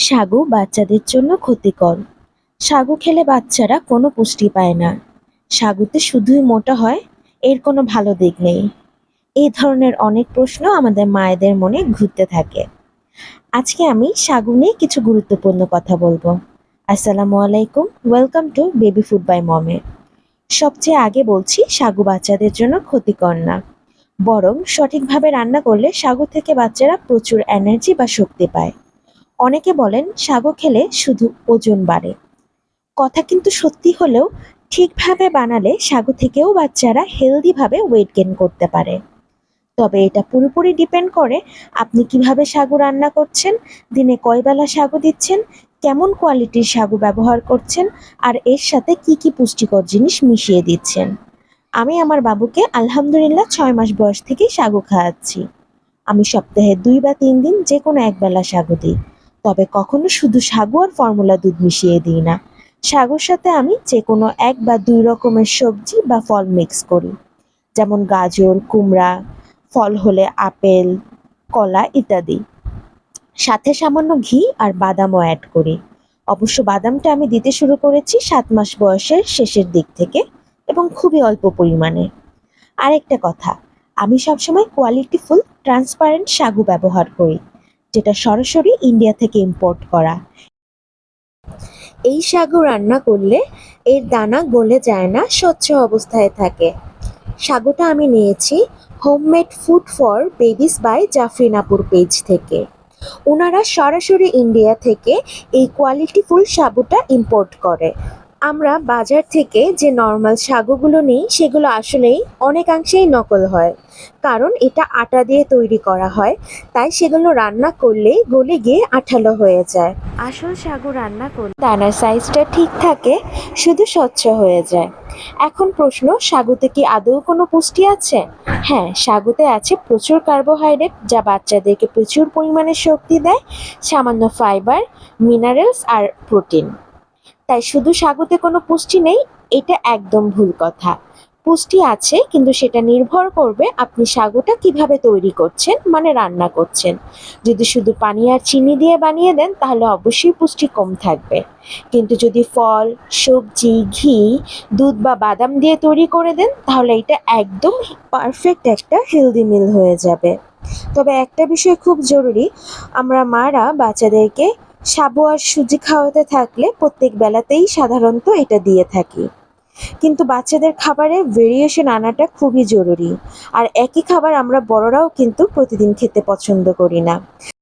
সাগু বাচ্চাদের জন্য ক্ষতিকর। সাগু খেলে বাচ্চারা কোনো পুষ্টি পায় না। সাগুতে শুধুই মোটা হয়, এর কোনো ভালো দিক নেই। এই ধরনের অনেক প্রশ্ন আমাদের মায়েদের মনে ঘুরতে থাকে। আজকে আমি সাগু নিয়ে কিছু গুরুত্বপূর্ণ কথা বলব। আসসালামু আলাইকুম, welcome to baby food by মমে। সবচেয়ে আগে বলছি, সাগু বাচ্চাদের জন্য ক্ষতিকর না। বরং সঠিকভাবে রান্না করলে সাগু থেকে বাচ্চারা প্রচুর এনার্জি বা শক্তি পায়। অনেকে বলেন সাগু খেলে শুধু ওজন বাড়ে। কথা কিন্তু সত্যি হলেও ঠিকভাবে বানালে সাগু থেকেও বাচ্চারা হেলদিভাবে ওয়েট গেন করতে পারে। তবে এটা পুরোপুরি ডিপেন্ড করে আপনি কীভাবে সাগু রান্না করছেন, দিনে কয় বেলা সাগু দিচ্ছেন, কেমন কোয়ালিটির সাগু ব্যবহার করছেন, আর এর সাথে কি কি পুষ্টিকর জিনিস মিশিয়ে দিচ্ছেন। আমি আমার বাবুকে আলহামদুলিল্লাহ ছয় মাস বয়স থেকেই সাগু খাওয়াচ্ছি। আমি সপ্তাহে দুই বা তিন দিন যে কোনো এক বেলা সাগু দিই। তবে কখনো শুধু সাগু আর ফর্মুলা দুধ মিশিয়ে দিই না। সাগুর সাথে আমি যে কোনো এক বা দুই রকমের সবজি বা ফল মিক্স করি। যেমন গাজর, কুমড়া, ফল হলে আপেল, কলা ইত্যাদি। সাথে সামান্য ঘি আর বাদামও অ্যাড করি। অবশ্য বাদামটা আমি দিতে শুরু করেছি সাত মাস বয়সের শেষের দিক থেকে এবং খুবই অল্প পরিমাণে। আরেকটা কথা, আমি সবসময় কোয়ালিটিফুল ট্রান্সপারেন্ট সাগু ব্যবহার করি। যেটা সরাসরি ইন্ডিয়া থেকে ইম্পোর্ট করা। এই সাগু রান্না করলে এর দানা গলে যায় না, স্বচ্ছ অবস্থায় থাকে। সাগুটা আমি নিয়েছি homemade food for babies by Jafrinapur page থেকে। ওনারা সরাসরি ইন্ডিয়া থেকে এই কোয়ালিটিফুল সাবুটা ইম্পোর্ট করে। আমরা বাজার থেকে যে নর্মাল সাগুগুলো নিই, সেগুলো আসলেই অনেকাংশেই নকল হয়। কারণ এটা আটা দিয়ে তৈরি করা হয়, তাই সেগুলো রান্না করলে গলে গিয়ে আঠালো হয়ে যায়। আসল সাগু রান্না করলে দানার সাইজটা ঠিক থাকে, শুধু স্বচ্ছ হয়ে যায়। এখন প্রশ্ন সাগুতে কি আদৌ কোনো পুষ্টি আছে? হ্যাঁ সাগুতে আছে প্রচুর কার্বোহাইড্রেট যা বাচ্চাদেরকে প্রচুর পরিমাণে শক্তি দেয়, সামান্য ফাইবার মিনারেলস আর প্রোটিন তাই শুধু সাগুতে কোনো পুষ্টি নেই, এটা একদম ভুল কথা। পুষ্টি আছে, কিন্তু সেটা নির্ভর করবে আপনি সাগুটা কীভাবে তৈরি করছেন মানে রান্না করছেন। যদি শুধু পানি আর চিনি দিয়ে বানিয়ে দেন, তাহলে অবশ্যই পুষ্টি কম থাকবে। কিন্তু যদি ফল, সবজি, ঘি, দুধ বা বাদাম দিয়ে তৈরি করে দেন, তাহলে এটা একদম পারফেক্ট একটা হেলদি মিল হয়ে যাবে। তবে একটা বিষয় খুব জরুরি, আমরা মারা বাচ্চাদেরকে সাবু আর সুজি খাওয়াতে থাকলে প্রত্যেক বেলাতেই সাধারণত এটা দিয়ে থাকি। কিন্তু বাচ্চাদের খাবারে ভেরিয়েশন আনাটা খুবই জরুরি। আর একই খাবার আমরা বড়রাও কিন্তু প্রতিদিন খেতে পছন্দ করি না।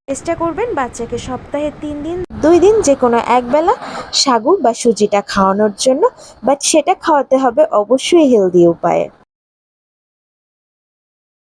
চেষ্টা করবেন বাচ্চাকে সপ্তাহে তিন দিন, দুই দিন যে কোনো একবেলা সাগু বা সুজিটা খাওয়ানোর জন্য। বাট সেটা খাওয়াতে হবে অবশ্যই হেলদি উপায়ে।